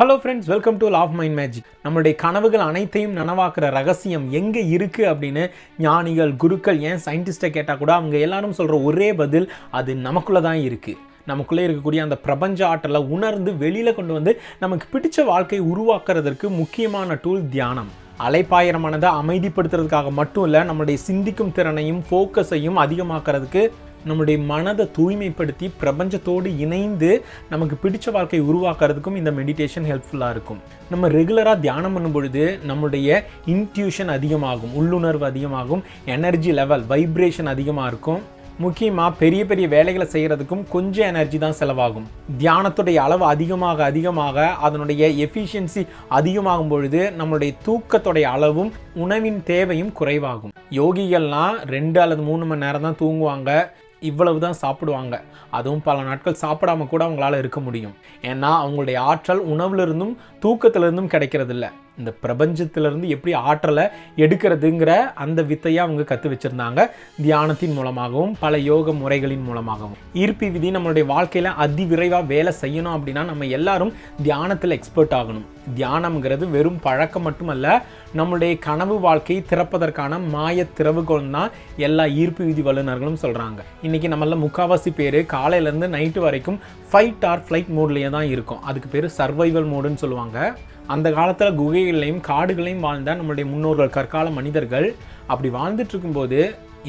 Hello friends welcome to law of mind magic நம்மளுடைய கனவுகள் அனைத்தையும் நனவாக்குற ரகசியம் எங்கே இருக்குது அப்படின்னு ஞானிகள் குருக்கள் ஏன் சயின்டிஸ்ட்டை கேட்டால் கூட அவங்க எல்லாரும் சொல்கிற ஒரே பதில் அது நமக்குள்ளே தான் இருக்குது நமக்குள்ளே இருக்கக்கூடிய அந்த பிரபஞ்ச ஆற்றலை உணர்ந்து வெளியில் கொண்டு வந்து நமக்கு பிடிச்ச வாழ்க்கையை உருவாக்குறதற்கு முக்கியமான டூல் தியானம். அலைப்பாயிரமானதை அமைதிப்படுத்துறதுக்காக மட்டும் இல்லை நம்மளுடைய சிந்திக்கும் திறனையும் ஃபோக்கஸையும் அதிகமாக்குறதுக்கு நம்முடைய மனதை தூய்மைப்படுத்தி பிரபஞ்சத்தோடு இணைந்து நமக்கு பிடிச்ச வாழ்க்கையை உருவாக்குறதுக்கும் இந்த மெடிடேஷன் ஹெல்ப்ஃபுல்லாக இருக்கும். நம்ம ரெகுலராக தியானம் பண்ணும் பொழுது நம்முடைய இன்ட்யூஷன் அதிகமாகும் உள்ளுணர்வு அதிகமாகும் எனர்ஜி லெவல் வைப்ரேஷன் அதிகமாக இருக்கும். முக்கியமாக பெரிய பெரிய வேலைகளை செய்கிறதுக்கும் கொஞ்சம் எனர்ஜி தான் செலவாகும். தியானத்துடைய அளவு அதிகமாக அதிகமாக அதனுடைய எஃபிஷியன்சி அதிகமாகும் பொழுது நம்மளுடைய தூக்கத்துடைய அளவும் உணவின் தேவையும் குறைவாகும். யோகிகள்லாம் ரெண்டு அல்லது மூணு மணி நேரம் தான் தூங்குவாங்க. இவ்வளவு தான் சாப்பிடுவாங்க. அதுவும் பல நாட்கள் சாப்பிடாம கூட அவங்களால இருக்க முடியும். ஏன்னா அவங்களுடைய ஆற்றல் உணவுலேருந்தும் தூக்கத்திலிருந்தும் கிடைக்கிறதில்ல. இந்த பிரபஞ்சத்திலிருந்து எப்படி ஆற்றலை எடுக்கிறதுங்கிற அந்த வித்தையை அவங்க கற்று வச்சுருந்தாங்க தியானத்தின் மூலமாகவும் பல யோக முறைகளின் மூலமாகவும். ஈர்ப்பு விதி நம்மளுடைய வாழ்க்கையில் அதிவிரைவாக வேலை செய்யணும் அப்படின்னா நம்ம எல்லாரும் தியானத்தில் எக்ஸ்பர்ட் ஆகணும். தியானம்ங்கிறது வெறும் பழக்கம் மட்டுமல்ல நம்மளுடைய கனவு வாழ்க்கையை திறப்பதற்கான மாய திறவுகோல் தான் எல்லா ஈர்ப்பு விதி வல்லுநர்களும் சொல்கிறாங்க இன்றைக்கி நம்மள முக்காவாசி பேர் காலையிலேருந்து நைட்டு வரைக்கும் ஃபைட் ஆர் ஃப்ளைட் மூட்லேயே தான் இருக்கும். அதுக்கு பேர் சர்வைவல் மோடுன்னு சொல்லுவாங்க. அந்த காலத்தில் குகைகளையும் காடுகளையும் வாழ்ந்த நம்மளுடைய முன்னோர்கள் கற்கால மனிதர்கள் அப்படி வாழ்ந்துட்டு இருக்கும்போது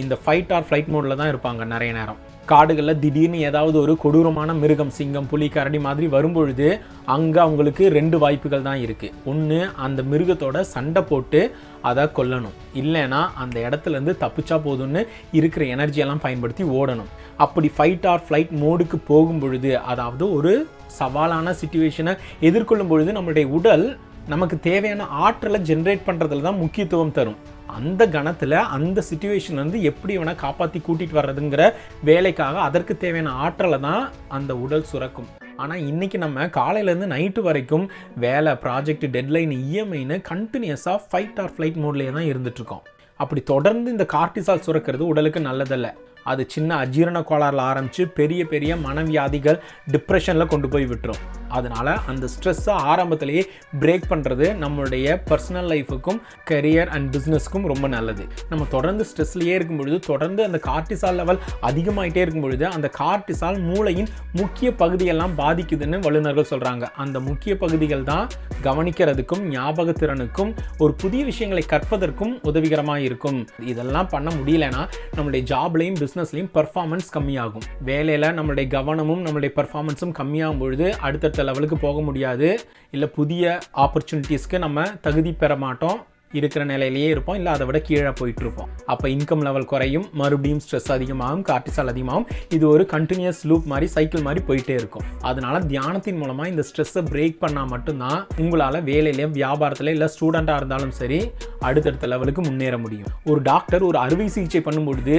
இந்த ஃபைட் ஆர் ஃப்ளைட் மோடில் தான் இருப்பாங்க நிறைய நேரம். காடுகளில் திடீர்னு ஏதாவது ஒரு கொடூரமான மிருகம் சிங்கம் புலி கரடி மாதிரி வரும்பொழுது அங்கே அவங்களுக்கு ரெண்டு வாய்ப்புகள் தான் இருக்குது ஒன்று அந்த மிருகத்தோட சண்டை போட்டு அதை கொல்லணும். இல்லைன்னா அந்த இடத்துலேருந்து தப்பிச்சா போதும்னு இருக்கிற எனர்ஜியெல்லாம் பயன்படுத்தி ஓடணும். அப்படி ஃபைட் ஆர் ஃப்ளைட் மோடுக்கு போகும் பொழுது அதாவது ஒரு சவாலான சுச்சுவேஷனை எதிர்கொள்ளும் பொழுது நம்மளுடைய உடல் நமக்கு தேவையான ஆற்றலை ஜென்ரேட் பண்ணுறதுல தான் முக்கியத்துவம் தரும். அந்த கணத்தில் அந்த சுச்சுவேஷன் வந்து எப்படி வேணால் காப்பாற்றி கூட்டிகிட்டு வர்றதுங்கிற வேலைக்காக அதற்கு தேவையான ஆற்றலை தான் அந்த உடல் சுரக்கும். ஆனால் இன்றைக்கி நம்ம காலையிலேருந்து நைட்டு வரைக்கும் வேலை ப்ராஜெக்ட் டெட்லைன் இஎம்ஐன்னு கண்டினியூஸாக ஃபைட் ஆர் ஃப்ளைட் மோட்லேயே தான் இருந்துகிட்ருக்கோம் அப்படி தொடர்ந்து இந்த கார்டிசால் சுரக்கிறது உடலுக்கு நல்லதல்ல. அது சின்ன அஜீரண கோளாறில் ஆரம்பித்து பெரிய பெரிய மனவியாதிகள் டிப்ரெஷனில் கொண்டு போய் விட்டுரும். அதனால் அந்த ஸ்ட்ரெஸ்ஸை ஆரம்பத்திலேயே பிரேக் பண்ணுறது நம்மளுடைய பர்சனல் லைஃபுக்கும் கரியர் அண்ட் பிஸ்னஸ்க்கும் ரொம்ப நல்லது. நம்ம தொடர்ந்து ஸ்ட்ரெஸ்லேயே இருக்கும் பொழுது தொடர்ந்து அந்த கார்டிசால் லெவல் அதிகமாகிட்டே இருக்கும் பொழுது அந்த கார்டிசால் மூளையின் முக்கிய பகுதியெல்லாம் பாதிக்குதுன்னு வல்லுநர்கள் சொல்கிறாங்க அந்த முக்கிய பகுதிகள் தான் கவனிக்கிறதுக்கும் ஞாபக திறனுக்கும் ஒரு புதிய விஷயங்களை கற்பதற்கும் உதவிகரமாக இருக்கும். இதெல்லாம் பண்ண முடியலன்னா நம்மளுடைய ஜாப்லையும் பிஸ்னஸ்லையும் பர்ஃபார்மன்ஸ் கம்மியாகும். வேலையில் நம்மளுடைய கவனமும் நம்மளுடைய பர்ஃபார்மன்ஸும் கம்மியாகும் பொழுது அடுத்தடுத்த லெவலுக்கு போக முடியாது. இல்லை புதிய ஆப்பர்ச்சுனிட்டிஸ்க்கு நம்ம தகுதி பெற மாட்டோம். இருக்கிற நிலையிலேயே இருப்போம் இல்லை அதை விட கீழே போயிட்டு இருப்போம். அப்போ இன்கம் லெவல் குறையும் மறுபடியும் ஸ்ட்ரெஸ் அதிகமாகும் கார்டிசால் அதிகமாகும். இது ஒரு கண்டினியூஸ் லூப் மாதிரி சைக்கிள் மாதிரி போயிட்டே இருக்கும். அதனால தியானத்தின் மூலமாக இந்த ஸ்ட்ரெஸ்ஸை பிரேக் பண்ணால் மட்டும்தான் உங்களால் வேலையிலையும் வியாபாரத்தில் இல்லை ஸ்டூடெண்ட்டாக இருந்தாலும் சரி அடுத்தடுத்த லெவலுக்கு முன்னேற முடியும். ஒரு டாக்டர் ஒரு அறுவை சிகிச்சை பண்ணும்பொழுது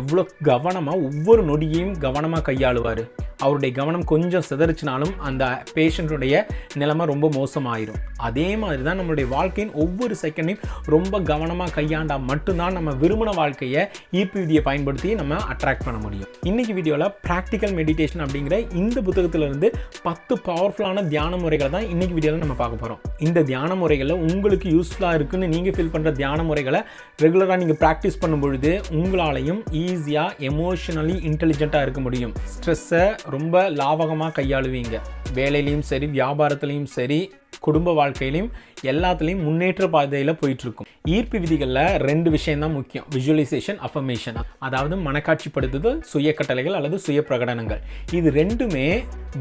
எவ்வளோ கவனமாக ஒவ்வொரு நொடியையும் கவனமாக கையாளுவார். அவருடைய கவனம் கொஞ்சம் சிதறிச்சினாலும் அந்த பேஷண்ட்டுடைய நிலைமை ரொம்ப மோசமாயிரும். அதே மாதிரி தான் நம்மளுடைய வாழ்க்கையின் ஒவ்வொரு செகண்டையும் ரொம்ப கவனமாக கையாண்டால் மட்டும்தான் நம்ம விரும்பின வாழ்க்கையை ஈர்ப்பு விதியை பயன்படுத்தி நம்ம அட்ராக்ட் பண்ண முடியும். இன்றைக்கி வீடியோவில் ப்ராக்டிக்கல் மெடிடேஷன் அப்படிங்கிற இந்த புத்தகத்திலிருந்து பத்து பவர்ஃபுல்லான தியான முறைகளை தான் இன்றைக்கி வீடியோவில் நம்ம பார்க்க போகிறோம் இந்த தியான முறைகளில் உங்களுக்கு யூஸ்ஃபுல்லாக இருக்குன்னு நீங்கள் ஃபீல் பண்ணுற தியான முறைகளை ரெகுலராக நீங்கள் ப்ராக்டிஸ் பண்ணும் பொழுது உங்களாலையும் ஈஸியாக எமோஷனலி இன்டெலிஜென்ட்டாக இருக்க முடியும். ஸ்ட்ரெஸ்ஸை ரொம்ப லாவகமாக கையாளுவீங்க. வேலையிலையும் சரி வியாபாரத்துலேயும் சரி குடும்ப வாழ்க்கையிலையும் எல்லாத்துலேயும் முன்னேற்ற பாதையில் போயிட்டுருக்கும். ஈர்ப்பு விதிகளில் ரெண்டு விஷயம் தான் முக்கியம். விஜுவலைசேஷன் அஃபர்மேஷன் அதாவது மனக்காட்சிப்படுத்துதல் சுய கட்டளைகள் அல்லது சுய பிரகடனங்கள் இது ரெண்டுமே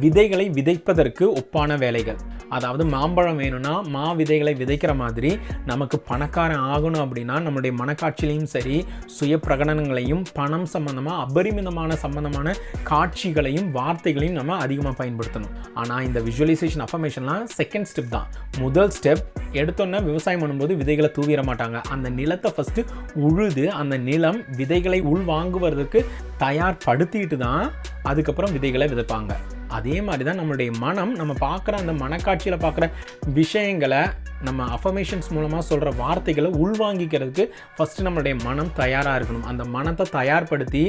விதைகளை விதைப்பதற்கு ஒப்பான வேலைகள். அதாவது மாம்பழம் வேணும்னா மா விதைகளை விதைக்கிற மாதிரி நமக்கு பணக்காரன் ஆகணும் அப்படின்னா நம்மளுடைய மனக்காட்சியிலையும் சரி சுய பிரகடனங்களையும் பணம் சம்பந்தமாக அபரிமிதமான சம்பந்தமான காட்சிகளையும் வார்த்தைகளையும் நம்ம அதிகமாக பயன்படுத்தணும். ஆனால் இந்த விஷுவலைசேஷன் அஃபர்மேஷன்லாம் செகண்ட் ஸ்டெப் தான். முதல் ஸ்டெப் எடுத்தோன்னே விவசாயம் பண்ணும்போது விதைகளை தூவிட மாட்டாங்க. அந்த நிலத்தை ஃபஸ்ட்டு உழுது அந்த நிலம் விதைகளை உள் வாங்குவதற்கு தயார்படுத்திட்டு தான் அதுக்கப்புறம் விதைகளை விதைப்பாங்க. அதே மாதிரி தான் நம்மளுடைய மனம் நம்ம பார்க்குற அந்த மனக்காட்சியில் பார்க்குற விஷயங்களை நம்ம அஃபர்மேஷன்ஸ் மூலமாக சொல்கிற வார்த்தைகளை உள்வாங்கிக்கிறதுக்கு ஃபஸ்ட்டு நம்மளுடைய மனம் தயாராக இருக்கணும். அந்த மனத்தை தயார்படுத்தி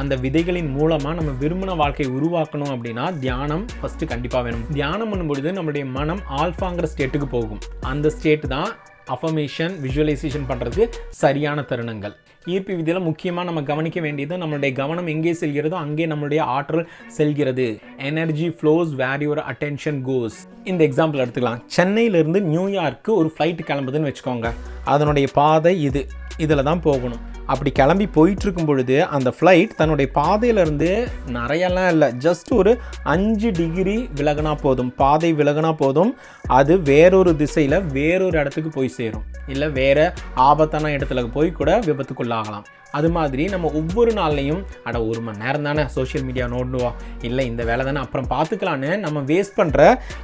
அந்த விதைகளின் மூலமாக நம்ம விரும்பின வாழ்க்கையை உருவாக்கணும் அப்படின்னா தியானம் ஃபஸ்ட்டு கண்டிப்பாக வேணும். தியானம் பண்ணும்பொழுது நம்மளுடைய மனம் ஆல்ஃபாங்கிற ஸ்டேட்டுக்கு போகும். அந்த ஸ்டேட் தான் அஃபர்மேஷன் விஷுவலைசேஷன் பண்ணுறதுக்கு சரியான தருணங்கள். ஈர்ப்பு விதியில் முக்கியமாக நம்ம கவனிக்க வேண்டியது நம்மளுடைய கவனம் எங்கே செல்கிறதோ அங்கே நம்மளுடைய ஆற்றல் செல்கிறது. Energy flows where your attention goes இந்த எக்ஸாம்பிள் எடுத்துக்கலாம். சென்னையிலேருந்து நியூயார்க்கு ஒரு ஃப்ளைட் கிளம்புதுன்னு வச்சுக்கோங்க. அதனுடைய பாதை இது. இதில் தான் போகணும். அப்படி கிளம்பி போயிட்டுருக்கும் பொழுது அந்த ஃப்ளைட் தன்னுடைய பாதையிலேருந்து நிறையெல்லாம் இல்லை. ஜஸ்ட் ஒரு அஞ்சு டிகிரி விலகினா போதும். பாதை விலகினா போதும். அது வேறொரு திசையில் வேறொரு இடத்துக்கு போய் சேரும். இல்லை வேறு ஆபத்தான இடத்துல போய் கூட விபத்துக்குள்ளாகலாம். அது மாதிரி நம்ம ஒவ்வொரு நாள்லையும் அட ஒரு மணி நேரம் தானே சோஷியல் மீடியா நோண்டுவோம் இல்லை இந்த வேலை தானே. அப்புறம் பார்த்துக்கலான்னு நம்ம வேஸ்ட் பண்ணுற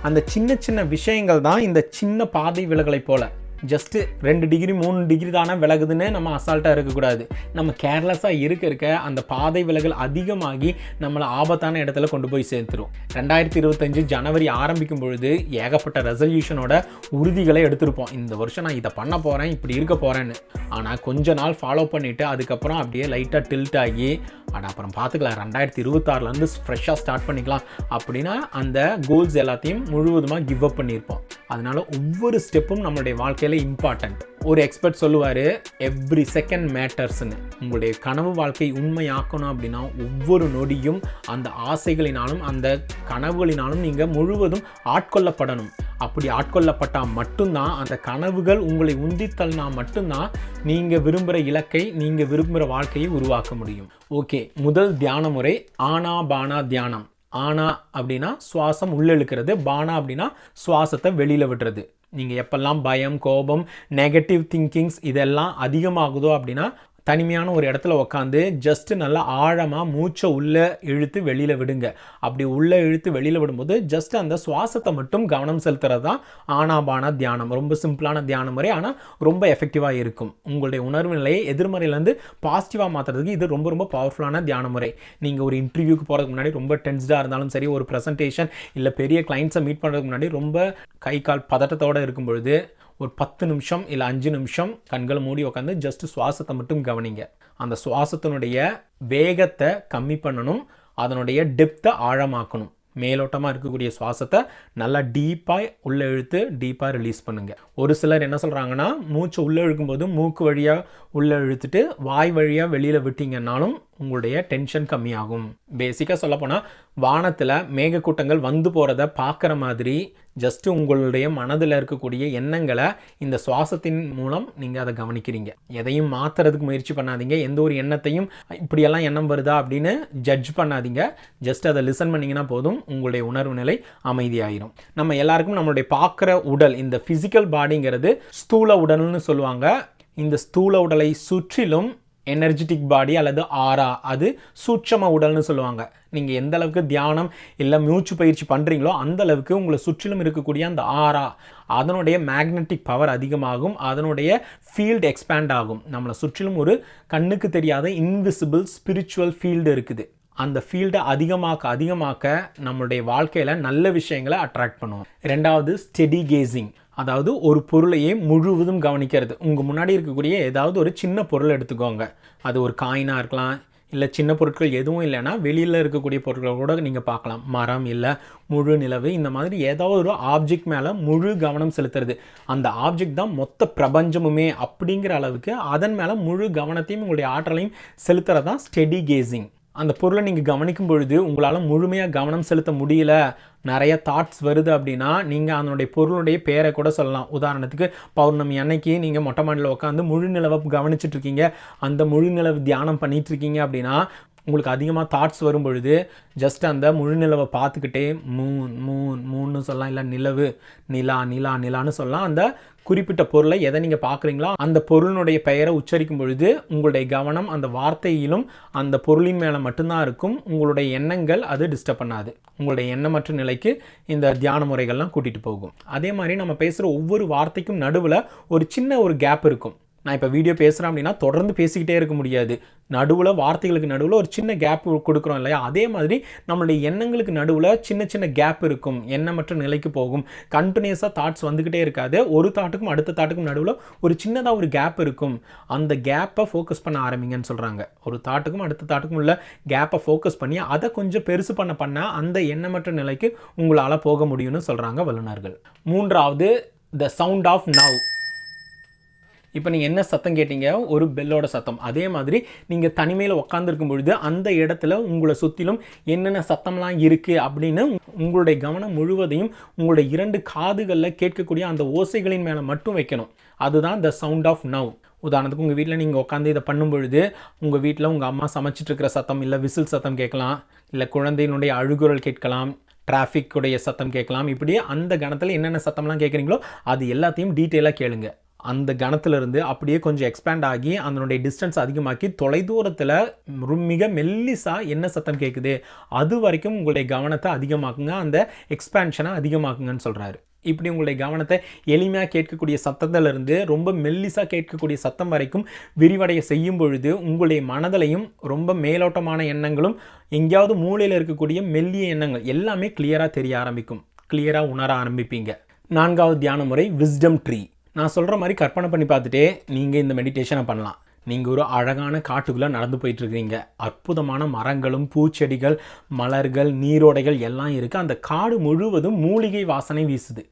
அந்த சின்ன சின்ன விஷயங்கள் தான் இந்த சின்ன பாதை விலகலை போல். ஜஸ்ட்டு ரெண்டு டிகிரி மூணு டிகிரி தானே விலகுதுன்னு நம்ம அசால்ட்டாக இருக்கக்கூடாது. நம்ம கேர்லெஸ்ஸாக இருக்க இருக்க அந்த பாதை விலகல் அதிகமாகி நம்மளை ஆபத்தான இடத்துல கொண்டு போய் சேர்த்துரும். ரெண்டாயிரத்தி இருபத்தஞ்சு ஜனவரி ஆரம்பிக்கும் பொழுது ஏகப்பட்ட ரெசல்யூஷனோட உறுதிகளை எடுத்திருப்போம். இந்த வருஷம் நான் இதை பண்ண போகிறேன் இப்படி இருக்க போகிறேன்னு ஆனால் கொஞ்ச நாள் ஃபாலோ பண்ணிவிட்டு அதுக்கப்புறம் அப்படியே லைட்டாக டில்ட் ஆகி ஆனால் அப்புறம் பார்த்துக்கலாம் ரெண்டாயிரத்தி இருபத்தாறுலேருந்து ஃப்ரெஷ்ஷாக ஸ்டார்ட் பண்ணிக்கலாம் அப்படின்னா அந்த கோல்ஸ் எல்லாத்தையும் முழுவதுமாக கிவ் அப் பண்ணியிருப்போம். அதனால் ஒவ்வொரு ஸ்டெப்பும் நம்மளுடைய வாழ்க்கையில் இம்பார்ட்டண்ட் ஒரு எக்ஸ்பர்ட் சொல்லுவார் எவ்ரி செகண்ட் மேட்டர்ஸ்னு உங்களுடைய கனவு வாழ்க்கை உண்மையாக்கணும் அப்படின்னா ஒவ்வொரு நொடியும் அந்த ஆசைகளினாலும் அந்த கனவுகளினாலும் நீங்கள் முழுவதும் ஆட்கொள்ளப்படணும். அப்படி ஆட்கொள்ளப்பட்டால் மட்டும்தான் அந்த கனவுகள் உங்களை உந்தித்தல்னா மட்டும்தான் நீங்கள் விரும்புகிற இலக்கை நீங்கள் விரும்புகிற வாழ்க்கையை உருவாக்க முடியும். ஓகே முதல் தியான முறை ஆனா பானா தியானம். ஆனா அப்படின்னா சுவாசம் உள்ளெழுக்கிறது பானா அப்படின்னா சுவாசத்தை வெளியில் விடுறது. நீங்கள் எப்பெல்லாம் பயம் கோபம் நெகட்டிவ் திங்கிங்ஸ் இதெல்லாம் அதிகமாகுதோ அப்படின்னா தனிமையான ஒரு இடத்துல உக்காந்து ஜஸ்ட்டு நல்லா ஆழமாக மூச்சை உள்ளே இழுத்து வெளியில் விடுங்க. அப்படி உள்ளே இழுத்து வெளியில் விடும்போது ஜஸ்ட் அந்த சுவாசத்தை மட்டும் கவனம் செலுத்துறது? தான் ஆனாபான தியானம். ரொம்ப சிம்பிளான தியான முறை ஆனால் ரொம்ப எஃபெக்டிவாக இருக்கும். உங்களுடைய உணர்வு நிலையை எதிர்மறையிலேருந்து பாசிட்டிவாக மாற்றுறதுக்கு இது ரொம்ப ரொம்ப பவர்ஃபுல்லான தியான முறை. நீங்கள் ஒரு இன்டர்வியூக்கு போகிறதுக்கு முன்னாடி ரொம்ப டென்ஸ்டாக இருந்தாலும் சரி ஒரு ப்ரெசன்டேஷன் இல்லை பெரிய கிளைண்ட்ஸை மீட் பண்ணுறதுக்கு முன்னாடி ரொம்ப கை கால் பதட்டத்தோடு இருக்கும் பொழுது ஒரு பத்து நிமிஷம் இல்லை அஞ்சு நிமிஷம் கண்களை மூடி உட்காந்து ஜஸ்ட் சுவாசத்தை மட்டும் கவனிங்க. அந்த சுவாசத்தினுடைய வேகத்தை கம்மி பண்ணணும் அதனுடைய டெப்த்தை ஆழமாக்கணும். மேலோட்டமாக இருக்கக்கூடிய சுவாசத்தை நல்லா டீப்பாக உள்ளே இழுத்து டீப்பாக ரிலீஸ் பண்ணுங்கள் ஒரு சிலர் என்ன சொல்கிறாங்கன்னா மூச்சு உள்ளே இழுக்கும்போது மூக்கு வழியாக உள்ளே இழுத்துட்டு வாய் வழியாக வெளியில் விட்டிங்கன்னாலும் உங்களுடைய டென்ஷன் கம்மியாகும். பேசிக்காக சொல்லப்போனால் வானத்தில் மேகக்கூட்டங்கள் வந்து போகிறத பார்க்குற மாதிரி ஜஸ்ட்டு உங்களுடைய மனதில் இருக்கக்கூடிய எண்ணங்களை இந்த சுவாசத்தின் மூலம் நீங்கள் அதை கவனிக்கிறீங்க. எதையும் மாற்றுறதுக்கு முயற்சி பண்ணாதீங்க. எந்த ஒரு எண்ணத்தையும் இப்படியெல்லாம் எண்ணம் வருதா? அப்படின்னு ஜட்ஜ் பண்ணாதீங்க. ஜஸ்ட் அதை லிசன் பண்ணிங்கன்னா போதும் உங்களுடைய உணர்வு நிலை அமைதியாயிரும். நம்ம எல்லாருக்கும் நம்மளுடைய பார்க்குற உடல் இந்த ஃபிசிக்கல் பாடிங்கிறது ஸ்தூல உடல்னு சொல்லுவாங்க. இந்த ஸ்தூல உடலை சுற்றிலும் எனர்ஜெட்டிக் பாடி அல்லது ஆரா அது சூட்சம உடல்னு சொல்லுவாங்க. நீங்கள் எந்த அளவுக்கு தியானம் இல்லை மூச்சு பயிற்சி பண்ணுறீங்களோ அந்த அளவுக்கு உங்களை சுற்றிலும் இருக்கக்கூடிய அந்த ஆரா அதனுடைய மேக்னெட்டிக் பவர் அதிகமாகும் அதனுடைய ஃபீல்டு எக்ஸ்பேண்ட் ஆகும். நம்மளை சுற்றிலும் ஒரு கண்ணுக்கு தெரியாத இன்விசிபிள் ஸ்பிரிச்சுவல் ஃபீல்டு இருக்குது. அந்த ஃபீல்டை அதிகமாக்க அதிகமாக்க நம்மளுடைய வாழ்க்கையில் நல்ல விஷயங்களை அட்ராக்ட் பண்ணுவோம் ரெண்டாவது ஸ்டெடி கேசிங் அதாவது ஒரு பொருளையே முழுவதும் கவனிக்கிறது. உங்கள் முன்னாடி இருக்கக்கூடிய ஏதாவது ஒரு சின்ன பொருள் எடுத்துக்கோங்க. அது ஒரு காயினாக இருக்கலாம் இல்லை சின்ன பொருட்கள் எதுவும் இல்லைன்னா வெளியில் இருக்கக்கூடிய பொருட்களை கூட நீங்கள் பார்க்கலாம். மரம் இல்லை முழு நிலவு இந்த மாதிரி ஏதாவது ஒரு ஆப்ஜெக்ட் மேலே முழு கவனம் செலுத்துறது. அந்த ஆப்ஜெக்ட் தான் மொத்த பிரபஞ்சமுமே அப்படிங்கிற அளவுக்கு அதன் மேலே முழு கவனத்தையும் உங்களுடைய ஆற்றலையும் செலுத்துறது தான் ஸ்டெடி கேசிங் அந்த பொருளை நீங்கள் கவனிக்கும் பொழுது உங்களால் முழுமையாக கவனம் செலுத்த முடியல. நிறைய தாட்ஸ் வருது அப்படின்னா நீங்கள் அதனுடைய பொருளுடைய பேரை கூட சொல்லலாம். உதாரணத்துக்கு பௌர்ணமி அன்னைக்கு நீங்கள் மொட்டை மாடியில் உட்காந்து முழு நிலவை கவனிச்சிட்ருக்கீங்க அந்த முழு நிலவு தியானம் பண்ணிகிட்ருக்கீங்க அப்படின்னா உங்களுக்கு அதிகமாக தாட்ஸ் வரும் பொழுது ஜஸ்ட் அந்த முழு நிலவை பார்த்துக்கிட்டே மூன் மூன் மூன்னு சொல்லலாம் இல்லை நிலவு நிலா நிலா நிலான்னு சொல்லலாம் அந்த குறிப்பிட்ட பொருளை எதை நீங்கள் பார்க்குறீங்களோ அந்த பொருளினுடைய பெயரை உச்சரிக்கும் பொழுது உங்களுடைய கவனம் அந்த வார்த்தையிலும் அந்த பொருளின் மேலே மட்டும்தான் இருக்கும். உங்களுடைய எண்ணங்கள் அது டிஸ்டர்ப் பண்ணாது. உங்களுடைய எண்ணமற்ற நிலைக்கு இந்த தியான முறைகள்லாம் கூட்டிகிட்டு போகும். அதே மாதிரி நம்ம பேசுகிற ஒவ்வொரு வார்த்தைக்கும் நடுவில் ஒரு சின்ன ஒரு கேப் இருக்கும். நான் இப்போ வீடியோ பேசுகிறேன் அப்படின்னா தொடர்ந்து பேசிக்கிட்டே இருக்க முடியாது. நடுவில் வார்த்தைகளுக்கு நடுவில் ஒரு சின்ன கேப் கொடுக்குறோம் இல்லையா? அதே மாதிரி நம்மளுடைய எண்ணங்களுக்கு நடுவில் சின்ன சின்ன கேப் இருக்கும். எண்ணமற்ற நிலைக்கு போகும். கண்டினியூஸாக தாட்ஸ் வந்துக்கிட்டே இருக்காது. ஒரு தாட்டுக்கும் அடுத்த தாட்டுக்கும் நடுவில் ஒரு சின்னதாக ஒரு கேப் இருக்கும். அந்த கேப்பை ஃபோக்கஸ் பண்ண ஆரம்பிங்கன்னு சொல்கிறாங்க ஒரு தாட்டுக்கும் அடுத்த தாட்டுக்கும் உள்ள கேப்பை ஃபோக்கஸ் பண்ணி அதை கொஞ்சம் பெருசு பண்ண பண்ண அந்த எண்ணமற்ற நிலைக்கு உங்களால் போக முடியும்னு சொல்கிறாங்க வல்லுநர்கள். மூன்றாவது த சவுண்ட் ஆஃப் நவ் இப்போ நீங்கள் என்ன சத்தம் கேட்டீங்க? ஒரு பெல்லோட சத்தம். அதே மாதிரி நீங்கள் தனிமையில் உட்காந்துருக்கும் பொழுது அந்த இடத்துல உங்களை சுற்றிலும் என்னென்ன சத்தம்லாம் இருக்குது அப்படின்னு உங்களுடைய கவனம் முழுவதையும் உங்களுடைய இரண்டு காதுகளில் கேட்கக்கூடிய அந்த ஓசைகளின் மேலே மட்டும் வைக்கணும். அதுதான் த சவுண்ட் ஆஃப் நவ் உதாரணத்துக்கு உங்கள் வீட்டில் நீங்கள் உட்காந்து இதை பண்ணும் பொழுது உங்கள் வீட்டில் உங்கள் அம்மா சமைச்சிட்ருக்கிற சத்தம் இல்லை விசில் சத்தம் கேட்கலாம் இல்லை குழந்தையினுடைய அழுகுரல் கேட்கலாம் டிராஃபிக்குடைய சத்தம் கேட்கலாம் இப்படி அந்த கணத்தில் என்னென்ன சத்தம்லாம் கேட்குறீங்களோ அது எல்லாத்தையும் டீட்டெயிலாக கேளுங்கள் அந்த கணத்திலிருந்து அப்படியே கொஞ்சம் எக்ஸ்பேண்ட் ஆகி அதனுடைய டிஸ்டன்ஸ் அதிகமாக்கி தொலைதூரத்தில் மிக மெல்லிசாக என்ன சத்தம் கேட்குது அது வரைக்கும் உங்களுடைய கவனத்தை அதிகமாக்குங்க. அந்த எக்ஸ்பேன்ஷனை அதிகமாக்குங்கன்னு சொல்கிறாரு இப்படி உங்களுடைய கவனத்தை எளிமையாக கேட்கக்கூடிய சத்தத்திலிருந்து ரொம்ப மெல்லிசாக கேட்கக்கூடிய சத்தம் வரைக்கும் விரிவடைய செய்யும் பொழுது உங்களுடைய மனதிலையும் ரொம்ப மேலோட்டமான எண்ணங்களும் எங்கேயாவது மூலையில் இருக்கக்கூடிய மெல்லிய எண்ணங்கள் எல்லாமே கிளியராக தெரிய ஆரம்பிக்கும். கிளியராக உணர ஆரம்பிப்பீங்க. நான்காவது தியான முறை விஸ்டம் ட்ரீ நான் சொல்கிற மாதிரி கற்பனை பண்ணி பார்த்துட்டே நீங்கள் இந்த மெடிடேஷனை பண்ணலாம். நீங்கள் ஒரு அழகான காட்டுக்குள்ளே நடந்து போயிட்டுருக்கீங்க அற்புதமான மரங்களும் பூச்செடிகள் மலர்கள் நீரோடைகள் எல்லாம் இருக்குது அந்த காடு முழுவதும் மூலிகை வாசனை வீசுது.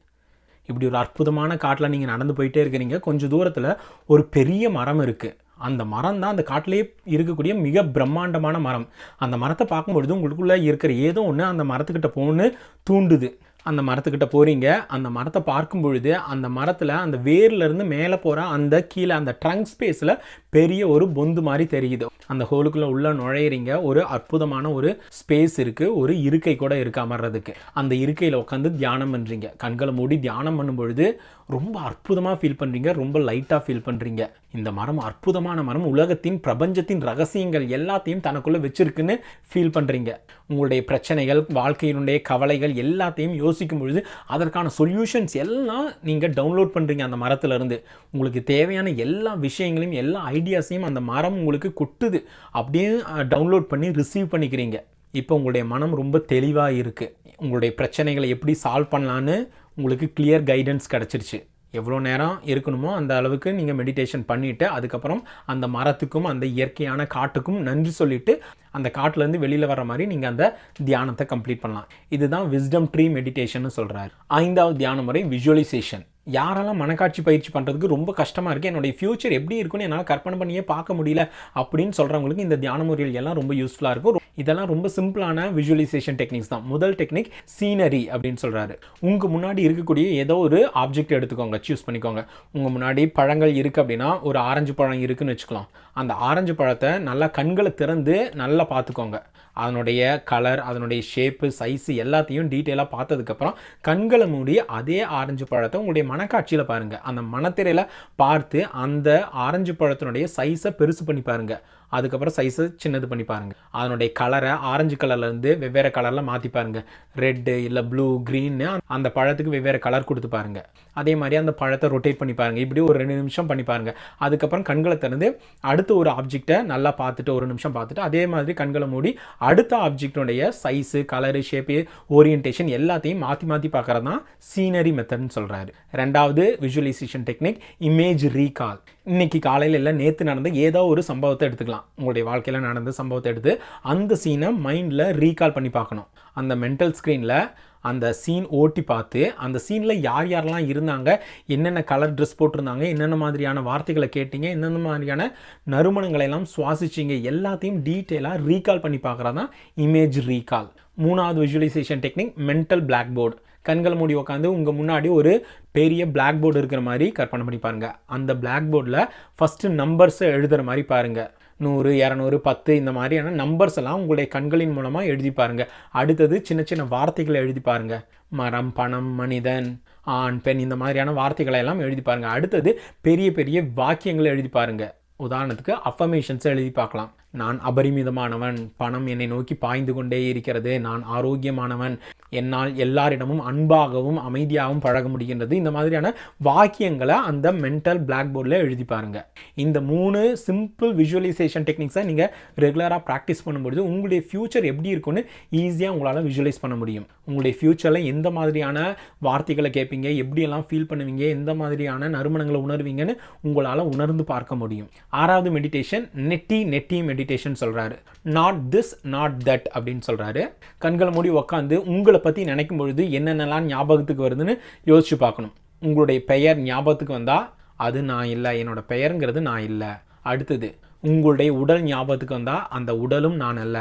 இப்படி ஒரு அற்புதமான காட்டில் நீங்கள் நடந்து போயிட்டே இருக்கிறீங்க. கொஞ்சம் தூரத்தில் ஒரு பெரிய மரம் இருக்குது அந்த மரம் தான் அந்த காட்டிலேயே இருக்கக்கூடிய மிக பிரம்மாண்டமான மரம். அந்த மரத்தை பார்க்கும்பொழுது உங்களுக்குள்ளே இருக்கிற ஏதோ ஒன்று அந்த மரத்துக்கிட்ட போன்னு தூண்டுது. அந்த மரத்துக்கிட்ட போகிறீங்க அந்த மரத்தை பார்க்கும் பொழுது அந்த மரத்தில் அந்த வேர்லேருந்து மேலே போகிற அந்த கீழே அந்த ட்ரங்க் ஸ்பேஸில் பெரிய ஒரு பொந்து மாதிரி தெரியுது. அந்த ஹோலுக்குள்ளே உள்ளே நுழையிறீங்க. ஒரு அற்புதமான ஒரு ஸ்பேஸ் இருக்குது ஒரு இருக்கை கூட இருக்குது அமர்றதுக்கு. அந்த இருக்கையில் உட்காந்து தியானம் பண்ணுறீங்க கண்களை மூடி தியானம் பண்ணும் பொழுது ரொம்ப அற்புதமாக ஃபீல் பண்ணுறீங்க ரொம்ப லைட்டாக ஃபீல் பண்ணுறீங்க இந்த மரம் அற்புதமான மரம் உலகத்தின் பிரபஞ்சத்தின் ரகசியங்கள் எல்லாத்தையும் தனக்குள்ளே வச்சுருக்குன்னு ஃபீல் பண்ணுறீங்க உங்களுடைய பிரச்சனைகள் வாழ்க்கையினுடைய கவலைகள் எல்லாத்தையும் யோசிக்கும் பொழுது அதற்கான சொல்யூஷன்ஸ் எல்லாம் நீங்கள் டவுன்லோட் பண்ணுறீங்க அந்த மரத்துலேருந்து. உங்களுக்கு தேவையான எல்லா விஷயங்களையும் எல்லா ஐடியாஸையும் அந்த மரம் உங்களுக்கு கொட்டுது. அப்படியே டவுன்லோட் பண்ணி ரிசீவ் பண்ணிக்கிறீங்க. இப்போ உங்களுடைய மனம் ரொம்ப தெளிவாக இருக்குது உங்களுடைய பிரச்சனைகளை எப்படி சால்வ் பண்ணலான்னு உங்களுக்கு கிளியர் கைடன்ஸ் கிடச்சிருச்சு. எவ்வளோ நேரம் இருக்கணுமோ அந்த அளவுக்கு நீங்கள் மெடிடேஷன் பண்ணிவிட்டு அதுக்கப்புறம் அந்த மரத்துக்கும் அந்த இயற்கையான காட்டுக்கும் நன்றி சொல்லிவிட்டு அந்த காட்டிலேருந்து வெளியில் வர மாதிரி நீங்கள் அந்த தியானத்தை கம்ப்ளீட் பண்ணலாம். இதுதான் விஸ்டம் ட்ரீ மெடிடேஷன் சொல்கிறார் ஐந்தாவது தியான முறை விஷுவலைசேஷன் யாரெல்லாம் மனக்காட்சி பயிற்சி பண்ணுறதுக்கு ரொம்ப கஷ்டமாக இருக்குது என்னுடைய ஃப்யூச்சர் எப்படி இருக்குன்னு என்னால் கற்பனை பண்ணியே பார்க்க முடியல அப்படின்னு சொல்கிறவங்களுக்கு இந்த தியான முறைகள் எல்லாம் ரொம்ப யூஸ்ஃபுல்லாக இருக்கும். இதெல்லாம் ரொம்ப சிம்பிளான விஜுவலைசேஷன் டெக்னிக்ஸ் தான். முதல் டெக்னிக் சீனரி அப்படின்னு சொல்கிறாரு உங்கள் முன்னாடி இருக்கக்கூடிய ஏதோ ஒரு ஆப்ஜெக்ட் எடுத்துக்கோங்க சூஸ் பண்ணிக்கோங்க. உங்கள் முன்னாடி பழங்கள் இருக்குது அப்படின்னா ஒரு ஆரஞ்சு பழம் இருக்குதுன்னு வச்சுக்கலாம். அந்த ஆரஞ்சு பழத்தை நல்லா கண்களை திறந்து நல்லா பார்த்துக்கோங்க. அதனுடைய கலர் அதனுடைய ஷேப்பு சைஸு எல்லாத்தையும் டீட்டெயிலாக பார்த்ததுக்கப்புறம் கண்களை மூடி அதே ஆரஞ்சு பழத்தை உங்களுடைய மனக்காட்சியில் பாருங்கள் அந்த மனத்திரையில் பார்த்து அந்த ஆரஞ்சு பழத்தினுடைய சைஸை பெருசு பண்ணி பாருங்கள் அதுக்கப்புறம் சைஸை சின்னது பண்ணி பாருங்கள் அதனுடைய கலரை ஆரஞ்சு கலர்லேருந்து வெவ்வேறு கலரில் மாற்றி பாருங்கள் ரெட்டு இல்லை ப்ளூ க்ரீன்னு அந்த பழத்துக்கு வெவ்வேறு கலர் கொடுத்து பாருங்கள் அதே மாதிரி அந்த பழத்தை ரொட்டேட் பண்ணி பாருங்கள் இப்படி ஒரு ரெண்டு நிமிஷம் பண்ணி பாருங்கள் அதுக்கப்புறம் கண்களை திறந்து அடுத்த ஒரு ஆப்ஜெக்டை நல்லா பார்த்துட்டு ஒரு நிமிஷம் பார்த்துட்டு அதே மாதிரி கண்களை மூடி அடுத்த ஆப்ஜெக்டினுடைய சைஸு கலரு ஷேப்பு ஓரியன்டேஷன் எல்லாத்தையும் மாற்றி மாற்றி பார்க்குறது தான் சீனரி மெத்தட்னு சொல்கிறாரு ரெண்டாவது விஷுவலைசேஷன் டெக்னிக் இமேஜ் ரீகால் இன்னைக்கு காலையில் இல்லை நேற்று நடந்த ஏதோ ஒரு சம்பவத்தை எடுத்துக்கலாம். உங்களுடைய வாழ்க்கையில் நடந்த சம்பவத்தை எடுத்து அந்த சீனை மைண்டில் ரீகால் பண்ணி பார்க்கணும். அந்த மென்டல் ஸ்க்ரீனில் அந்த சீன் ஓட்டி பார்த்து அந்த சீனில் யார் யாரெல்லாம் இருந்தாங்க என்னென்ன கலர் ட்ரெஸ் போட்டிருந்தாங்க என்னென்ன மாதிரியான வார்த்தைகளை கேட்டீங்க என்னென்ன மாதிரியான நறுமணங்களை எல்லாம் சுவாசிச்சிங்க எல்லாத்தையும் டீட்டெயிலாக ரீகால் பண்ணி பார்க்குறதான் இமேஜ் ரீகால் மூணாவது visualisation technique mental blackboard கண்களை மூடி உட்காந்து உங்கள் முன்னாடி ஒரு பெரிய பிளாக் போர்டு இருக்கிற மாதிரி கற்பனை பண்ணி பாருங்கள் அந்த பிளாக் போர்டில் ஃபஸ்ட்டு நம்பர்ஸை எழுதுகிற மாதிரி பாருங்கள் நூறு இரநூறு பத்து இந்த மாதிரியான நம்பர்ஸ் எல்லாம் உங்களுடைய கண்களின் மூலமாக எழுதி பாருங்கள் அடுத்தது சின்ன சின்ன வார்த்தைகளை எழுதி பாருங்கள் மரம் பணம் மனிதன் ஆண் பெண் இந்த மாதிரியான வார்த்தைகளை எல்லாம் எழுதி பாருங்கள் அடுத்தது பெரிய பெரிய வாக்கியங்களை எழுதி பாருங்கள் உதாரணத்துக்கு அஃபர்மேஷன்ஸை எழுதி பார்க்கலாம். நான் அபரிமிதமானவன். பணம் என்னை நோக்கி பாய்ந்து கொண்டே இருக்கிறது. நான் ஆரோக்கியமானவன். என்னால் எல்லாரிடமும் அன்பாகவும் அமைதியாகவும் பழக முடிகின்றது. இந்த மாதிரியான வாக்கியங்களை அந்த மென்டல் பிளாக் போர்டில் எழுதி பாருங்க. இந்த மூணு சிம்பிள் விஷுவலைசேஷன் டெக்னிக்ஸை நீங்கள் ரெகுலராக ப்ராக்டிஸ் பண்ணும்பொழுது உங்களுடைய ஃப்யூச்சர் எப்படி இருக்கும்னு ஈஸியாக உங்களால் விஜுவலைஸ் பண்ண முடியும். உங்களுடைய ஃப்யூச்சரில் எந்த மாதிரியான வார்த்தைகளை கேட்பீங்க? எப்படியெல்லாம் ஃபீல் பண்ணுவீங்க? எந்த மாதிரியான நறுமணங்களை உணர்வீங்கன்னு உங்களால் உணர்ந்து பார்க்க முடியும். ஆறாவது மெடிடேஷன் நெட்டி நெட்டி மெடிடேஷன் சொல்கிறாரு நாட் திஸ் நாட் தட் அப்படின்னு சொல்கிறாரு கண்களை மூடி உக்காந்து உங்களை பற்றி நினைக்கும் பொழுது என்னென்னலாம் ஞாபகத்துக்கு வருதுன்னு யோசிச்சு பார்க்கணும். உங்களுடைய பெயர் ஞாபகத்துக்கு வந்தால் அது நான் இல்லை என்னோட பெயருங்கிறது நான் இல்லை. அடுத்தது உங்களுடைய உடல் ஞாபகத்துக்கு வந்தால் அந்த உடலும் நான் அல்ல.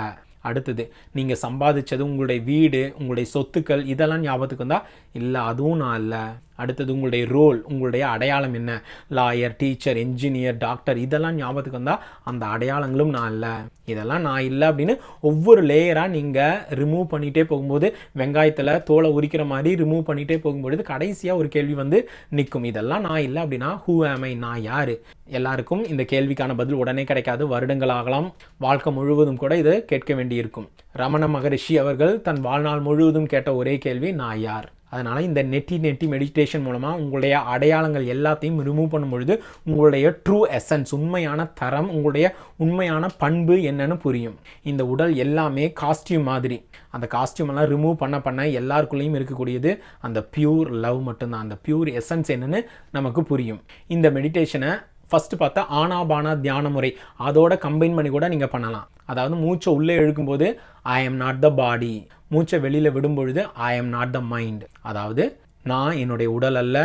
அடுத்தது நீங்கள் சம்பாதிச்சது உங்களுடைய வீடு உங்களுடைய சொத்துக்கள் இதெல்லாம் ஞாபகத்துக்கு வந்தால் இல்லை அதுவும் நான் இல்லை அடுத்தது உங்களுடைய ரோல் உங்களுடைய அடையாளம் என்ன? லாயர் டீச்சர் என்ஜினியர் டாக்டர் இதெல்லாம் ஞாபகத்துக்கு வந்தால் அந்த அடையாளங்களும் நான் இல்லை. இதெல்லாம் நான் இல்லை அப்படின்னு ஒவ்வொரு லேயராக நீங்கள் ரிமூவ் பண்ணிகிட்டே போகும்போது வெங்காயத்தில் தோலை உரிக்கிற மாதிரி ரிமூவ் பண்ணிகிட்டே போகும்பொழுது கடைசியாக ஒரு கேள்வி வந்து நிற்கும். இதெல்லாம் நான் இல்லை அப்படின்னா ஹூ ஆமை நான் யார்? எல்லாருக்கும் இந்த கேள்விக்கான பதில் உடனே கிடைக்காது. வருடங்கள் ஆகலாம். வாழ்க்கை முழுவதும் கூட இதை கேட்க வேண்டியிருக்கும். ரமண மகரிஷி அவர்கள் தன் வாழ்நாள் முழுவதும் கேட்ட ஒரே கேள்வி நான் யார்? அதனால் இந்த நெட்டி நெட்டி மெடிடேஷன் மூலமாக உங்களுடைய அடையாளங்கள் எல்லாத்தையும் ரிமூவ் பண்ணும் பொழுது உங்களுடைய ட்ரூ எசன்ஸ் உண்மையான தரம் உங்களுடைய உண்மையான பண்பு என்னன்னு புரியும். இந்த உடல் எல்லாமே காஸ்டியூம் மாதிரி. அந்த காஸ்டியூம் எல்லாம் ரிமூவ் பண்ண பண்ண எல்லாருக்குள்ளேயும் இருக்கக்கூடியது அந்த பியூர் லவ் மட்டும்தான். அந்த பியூர் எசன்ஸ் என்னன்னு நமக்கு புரியும். இந்த மெடிடேஷனை ஃபஸ்ட்டு பார்த்தா ஆனாபானா தியான முறை. அதோட கம்பைன் பண்ணி கூட நீங்கள் பண்ணலாம். அதாவது மூச்சை உள்ளே இழுக்கும்போது ஐ எம் நாட் த பாடி மூச்சை வெளியில் விடும்பொழுது I am not the mind அதாவது நான் என்னுடைய உடல் அல்ல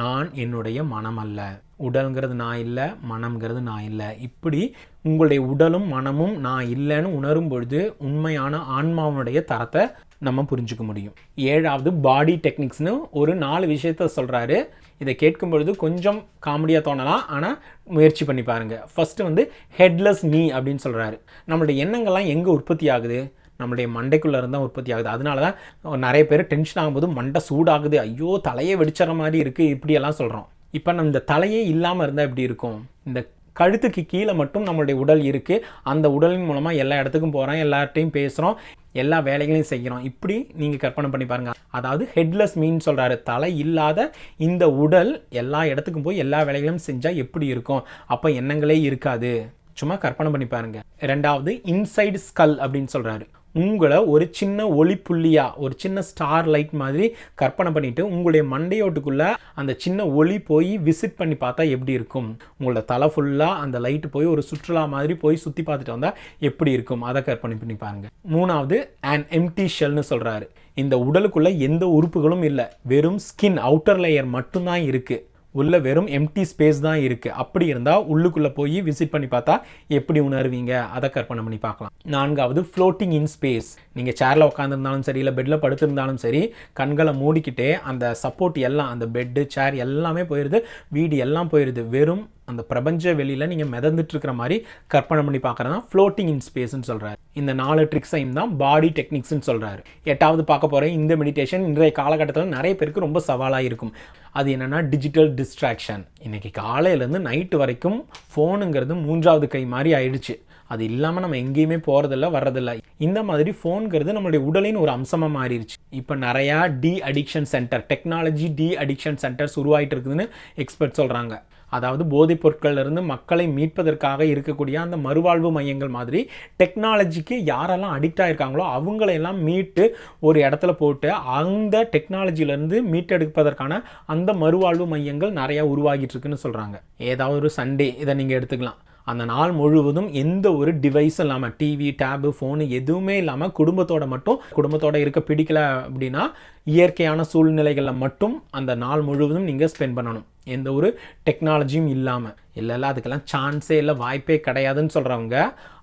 நான் என்னுடைய மனம் அல்ல. உடல்ங்கிறது நான் இல்லை மனம்ங்கிறது நான் இல்லை. இப்படி உங்களுடைய உடலும் மனமும் நான் இல்லைன்னு உணரும் பொழுது உண்மையான ஆன்மாவனுடைய தரத்தை நம்ம புரிஞ்சுக்க முடியும். ஏழாவது பாடி டெக்னிக்ஸ்னு ஒரு நாலு விஷயத்த சொல்கிறாரு இதை கேட்கும் பொழுது கொஞ்சம் காமெடியாக தோணலாம். ஆனால் முயற்சி பண்ணி பாருங்கள் ஃபஸ்ட்டு வந்து ஹெட்லெஸ் மீ அப்படின்னு சொல்கிறாரு நம்மளுடைய எண்ணங்கள்லாம் எங்கே உற்பத்தி ஆகுது? நம்மளுடைய மண்டைக்குள்ளே இருந்தால் உற்பத்தி ஆகுது. அதனால தான் நிறைய பேர் டென்ஷன் ஆகும்போது மண்டை சூடாகுது. ஐயோ தலையை வெடிச்சிற மாதிரி இருக்குது இப்படியெல்லாம் சொல்கிறோம் இப்போ நம்ம இந்த தலையே இல்லாமல் இருந்தால் எப்படி இருக்கும்? இந்த கழுத்துக்கு கீழே மட்டும் நம்மளுடைய உடல் இருக்குது அந்த உடலின் மூலமாக எல்லா இடத்துக்கும் போகிறோம் எல்லார்ட்டையும் பேசுகிறோம் எல்லா வேலைகளையும் செய்கிறோம் இப்படி நீங்கள் கற்பனை பண்ணி பாருங்கள் அதாவது ஹெட்லெஸ் மீன் சொல்கிறாரு தலை இல்லாத இந்த உடல் எல்லா இடத்துக்கும் போய் எல்லா வேலைகளையும் செஞ்சால் எப்படி இருக்கும்? அப்போ எண்ணங்களே இருக்காது. சும்மா கற்பனை பண்ணி பாருங்க. ரெண்டாவது இன்சைடு ஸ்கல் அப்படின்னு சொல்கிறாரு உங்களை ஒரு சின்ன ஒளி புள்ளியாக ஒரு சின்ன ஸ்டார் லைட் மாதிரி கற்பனை பண்ணிவிட்டு உங்களுடைய மண்டையோட்டுக்குள்ளே அந்த சின்ன ஒளி போய் விசிட் பண்ணி பார்த்தா எப்படி இருக்கும்? உங்களோட தலை ஃபுல்லாக அந்த லைட்டு போய் ஒரு சுற்றுலா மாதிரி போய் சுற்றி பார்த்துட்டு வந்தால் எப்படி இருக்கும்? அதை கற்பனை பண்ணி பாருங்கள் மூணாவது அண்ட் எம்டி ஷெல்னு சொல்கிறாரு இந்த உடலுக்குள்ளே எந்த உறுப்புகளும் இல்லை. வெறும் ஸ்கின் அவுட்டர் லேயர் மட்டும்தான் இருக்குது உள்ள வெறும் எம்டி ஸ்பேஸ் தான் இருக்குது அப்படி இருந்தால் உள்ளுக்குள்ளே போய் விசிட் பண்ணி பார்த்தா எப்படி உணர்வீங்க? அதை கற்பனை பண்ணி பார்க்கலாம். நான்காவது ஃப்ளோட்டிங் இன் ஸ்பேஸ் நீங்கள் சேரில் உட்காந்துருந்தாலும் சரி இல்லை பெட்டில் படுத்திருந்தாலும் சரி கண்களை மூடிக்கிட்டே அந்த சப்போர்ட் எல்லாம் அந்த பெட்டு சேர் எல்லாமே போயிடுது வீடு எல்லாம் போயிடுது வெறும் அந்த பிரபஞ்ச வெளியில் நீங்கள் மிதந்துட்டுருக்கிற மாதிரி கற்பனை பண்ணி பார்க்குறதா ஃப்ளோட்டிங் இன் ஸ்பேஸ்ன்னு சொல்கிறாரு இந்த நாலு ட்ரிக்ஸையும் தான் பாடி டெக்னிக்ஸ்னு சொல்கிறாரு எட்டாவது பார்க்க போகிற இந்த மெடிடேஷன் இன்றைய காலகட்டத்தில் நிறைய பேருக்கு ரொம்ப சவாலாக இருக்கும். அது என்னென்னா டிஜிட்டல் டிஸ்ட்ராக்ஷன் இன்றைக்கி காலையிலேருந்து நைட்டு வரைக்கும் ஃபோனுங்கிறது மூன்றாவது கை மாதிரி ஆயிடுச்சு. அது இல்லாமல் நம்ம எங்கேயுமே போகிறதில்ல வர்றதில்ல. இந்த மாதிரி ஃபோனுங்கிறது நம்மளுடைய உடலின் ஒரு அம்சமாக மாறிடுச்சு. இப்போ நிறையா deaddiction centre technology deaddiction centres உருவாகிட்டு இருக்குதுன்னு எக்ஸ்பர்ட் சொல்கிறாங்க அதாவது போதைப் பொருட்கள்லேருந்து மக்களை மீட்பதற்காக இருக்கக்கூடிய அந்த மறுவாழ்வு மையங்கள் மாதிரி டெக்னாலஜிக்கு யாரெல்லாம் அடிக்ட் ஆகிருக்காங்களோ அவங்களையெல்லாம் மீட்டு ஒரு இடத்துல போட்டு அந்த டெக்னாலஜிலேருந்து மீட்டெடுப்பதற்கான அந்த மறுவாழ்வு மையங்கள் நிறையா உருவாகிட்டு இருக்குன்னு சொல்கிறாங்க ஏதாவது ஒரு சண்டே இதை நீங்கள் எடுத்துக்கலாம். அந்த நாள் முழுவதும் எந்த ஒரு டிவைஸும் இல்லாமல் டிவி டேபு ஃபோனு எதுவுமே இல்லாமல் குடும்பத்தோட மட்டும் குடும்பத்தோட இருக்க பிடிக்கல அப்படின்னா இயற்கையான சூழ்நிலைகளில் மட்டும் அந்த நாள் முழுவதும் நீங்கள் ஸ்பெண்ட் பண்ணணும். எந்த ஒரு டெக்னாலஜியும் இல்லாமல் இல்லைல்ல அதுக்கெல்லாம் சான்ஸே இல்லை வாய்ப்பே கிடையாதுன்னு சொல்கிறவங்க